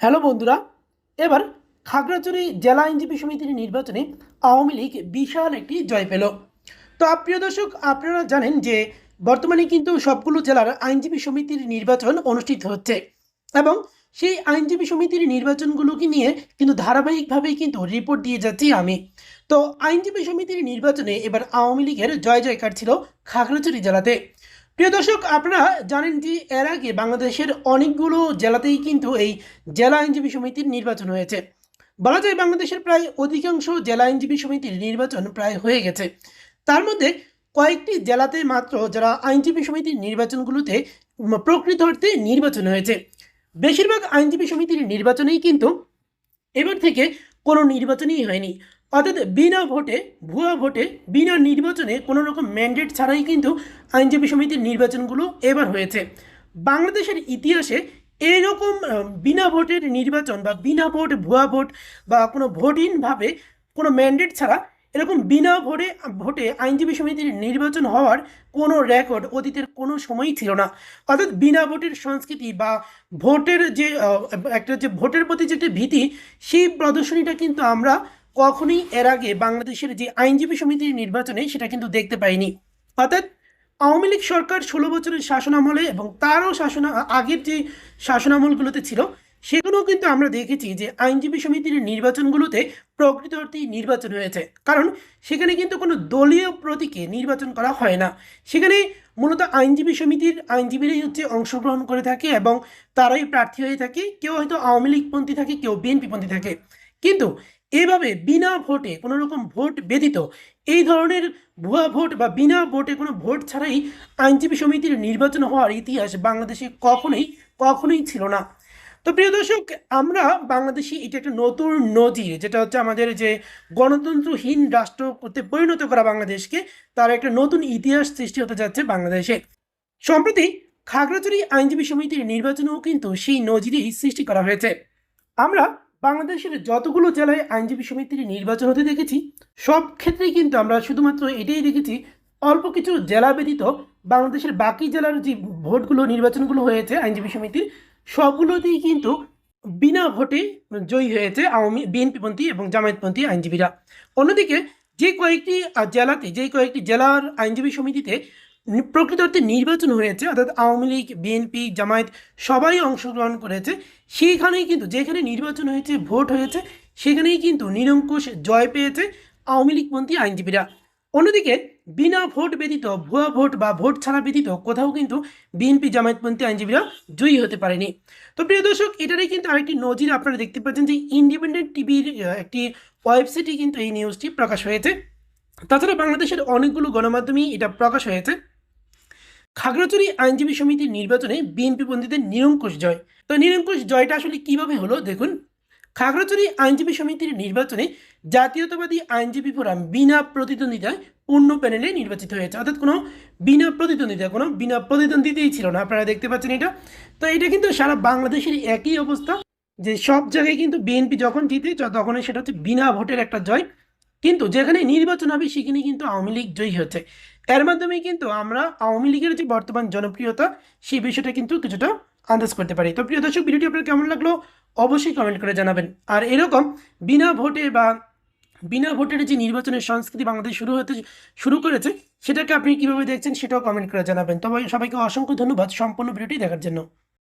Hello বন্ধুরা, এবার খাগড়াছড়ি জেলা আইনজীবী সমিতির নির্বাচনে আওয়ামী লীগ বিশাল একটি জয় পেল। তো আপ- প্রিয় দর্শক, আপনারা জানেন যে বর্তমানে কিন্তু সবগুলো জেলার আইনজীবী সমিতির নির্বাচন অনুষ্ঠিত হচ্ছে এবং সেই আইনজীবী সমিতির নির্বাচনগুলোকে নিয়ে কিন্তু ধারাবাহিকভাবেই কিন্তু রিপোর্ট দিয়ে যাচ্ছি আমি। তো আইনজীবী সমিতির নির্বাচনে এবার আওয়ামী লীগের জয় জয়কার ছিল খাগড়াছড়ি জেলাতে। প্রিয় দর্শক, আপনারা জানেন যে এর আগে বাংলাদেশের অনেকগুলো জেলাতেই কিন্তু এই জেলা আইনজীবী সমিতির নির্বাচন হয়েছে। বলা যায় বাংলাদেশের প্রায় অধিকাংশ জেলা আইনজীবী সমিতির নির্বাচন প্রায় হয়ে গেছে। তার মধ্যে কয়েকটি জেলাতে মাত্র যারা আইনজীবী সমিতির নির্বাচনগুলোতে প্রকৃত অর্থে নির্বাচন হয়েছে। বেশিরভাগ আইনজীবী সমিতির নির্বাচনেই কিন্তু এবার থেকে কোনো নির্বাচনই হয়নি। অর্থাৎ বিনা ভোটে, ভুয়া ভোটে, বিনা নির্বাচনে কোনো রকম ম্যান্ডেট ছাড়াই কিন্তু আইনজীবী সমিতির নির্বাচনগুলো এবার হয়েছে। বাংলাদেশের ইতিহাসে এইরকম বিনা ভোটের নির্বাচন বা বিনা ভোট, ভুয়া ভোট বা কোনো ভোটহীনভাবে কোনো ম্যান্ডেট ছাড়া এরকম বিনা ভোটে ভোটে আইনজীবী সমিতির নির্বাচন হওয়ার কোনো রেকর্ড অতীতের কোনো সময়ই ছিল না। অর্থাৎ বিনা ভোটের সংস্কৃতি বা ভোটের যে একটা যে ভোটের প্রতি যে একটা ভীতি, সেই প্রদর্শনীটা কিন্তু আমরা কখনোই এর আগে বাংলাদেশের যে আইনজীবী সমিতির নির্বাচনে সেটা কিন্তু দেখতে পাইনি। অর্থাৎ আওয়ামী লীগ সরকার ষোলো বছরের শাসনামলে এবং তারও শাসন, আগের যে শাসনামলগুলোতে ছিল, সেগুলোও কিন্তু আমরা দেখেছি যে আইনজীবী সমিতির নির্বাচনগুলোতে প্রকৃত অর্থেই নির্বাচন হয়েছে। কারণ সেখানে কিন্তু কোনো দলীয় প্রতীকে নির্বাচন করা হয় না। সেখানে মূলত আইনজীবী সমিতির আইনজীবীরাই হচ্ছে অংশগ্রহণ করে থাকে এবং তারাই প্রার্থী হয়ে থাকে। কেউ হয়তো আওয়ামী লীগপন্থী থাকে, কেউ বিএনপিপন্থী থাকে। কিন্তু এভাবে বিনা ভোটে কোনো রকম ভোট ব্যতীত এই ধরনের ভুয়া ভোট বা বিনা ভোটে কোনো ভোট ছাড়াই আইনজীবী সমিতির নির্বাচন হওয়ার ইতিহাস বাংলাদেশে কখনোই কখনোই ছিল না। তো প্রিয় দর্শক, আমরা বাংলাদেশি এটা একটা নতুন নজির, যেটা হচ্ছে আমাদের যে গণতন্ত্রহীন রাষ্ট্র করতে পরিণত করা বাংলাদেশকে, তার একটা নতুন ইতিহাস সৃষ্টি হতে যাচ্ছে বাংলাদেশে। সম্প্রতি খাগড়াছড়ি আইনজীবী সমিতির নির্বাচনেও কিন্তু সেই নজিরই সৃষ্টি করা হয়েছে। আমরা বাংলাদেশের যতগুলো জেলায় আইনজীবী সমিতির নির্বাচন হতে দেখেছি, সব ক্ষেত্রেই কিন্তু আমরা শুধুমাত্র এটাই দেখেছি, অল্প কিছু জেলা ব্যতীত বাংলাদেশের বাকি জেলার যে ভোটগুলো, নির্বাচনগুলো হয়েছে আইনজীবী সমিতির, সবগুলোতেই কিন্তু বিনা ভোটে জয়ী হয়েছে আওয়ামী, বিএনপিপন্থী এবং জামায়াতপন্থী আইনজীবীরা। অন্যদিকে যে কয়েকটি জেলাতে, যে কয়েকটি জেলার আইনজীবী সমিতিতে প্রকৃত অর্থে নির্বাচন হয়েছে, অর্থাৎ আওয়ামী লীগ, বিএনপি, জামায়াত সবাই অংশগ্রহণ করেছে। সেইখানেই কিন্তু যেখানে নির্বাচন হয়েছে, ভোট হয়েছে, সেখানেই কিন্তু নিরঙ্কুশ জয় পেয়েছে আওয়ামী লীগপন্থী আইনজীবীরা। অন্যদিকে বিনা ভোট ব্যতীত, ভুয়া ভোট বা ভোট ছাড়া ব্যতীত কোথাও কিন্তু বিএনপি জামায়াতপন্থী আইনজীবীরা জয়ী হতে পারেনি। তো প্রিয় দর্শক, এটারই কিন্তু আরেকটি নজির আপনারা দেখতে পাচ্ছেন যে ইন্ডিপেন্ডেন্ট টিভির একটি ওয়েবসাইটে কিন্তু এই নিউজটি প্রকাশ হয়েছে। তাছাড়া বাংলাদেশের অনেকগুলো গণমাধ্যমেই এটা প্রকাশ হয়েছে। খাগড়াছড়ি আইনজীবী সমিতির নির্বাচনে বিএনপি পন্থীদের নিরঙ্কুশ জয়। তো নিরঙ্কুশ জয়টা আসলে কীভাবে হলো? দেখুন, খাগড়াছড়ি আইনজীবী সমিতির নির্বাচনে জাতীয়তাবাদী আইনজীবী ফোরাম বিনা প্রতিদ্বন্দ্বিতায় পূর্ণ প্যানেলে নির্বাচিত হয়েছে। অর্থাৎ কোনো বিনা প্রতিদ্বন্দ্বিতা, কোনো বিনা প্রতিদ্বন্দ্বিতাই ছিল না। আপনারা দেখতে পাচ্ছেন এটা। তো এটা কিন্তু সারা বাংলাদেশের একই অবস্থা যে সব জায়গায় কিন্তু বিএনপি যখন জিতে তখনই সেটা হচ্ছে বিনা ভোটের একটা জয়। কিন্তু যেখানে নির্বাচন হবে, সেখানে কিন্তু আওয়ামী লীগ জয়ী হচ্ছে। এর মাধ্যমে কিন্তু আমরা আওয়ামী লীগের যে বর্তমান জনপ্রিয়তা সেই বিষয়টা কিন্তু কিছুটা আন্দাজ করতে পারি। তো প্রিয় দর্শক, ভিডিওটি আপনার কেমন লাগল? অবশ্যই কমেন্ট করে জানাবেন। আর এরকম বিনা ভোটে বা বিনা ভোটের যে নির্বাচনের সংস্কৃতি বাংলাদেশ শুরু হতে শুরু করেছে, সেটাকে আপনি কীভাবে দেখছেন, সেটাও কমেন্ট করে জানাবেন। তবে সবাইকে অসংখ্য ধন্যবাদ সম্পূর্ণ ভিডিওটি দেখার জন্য।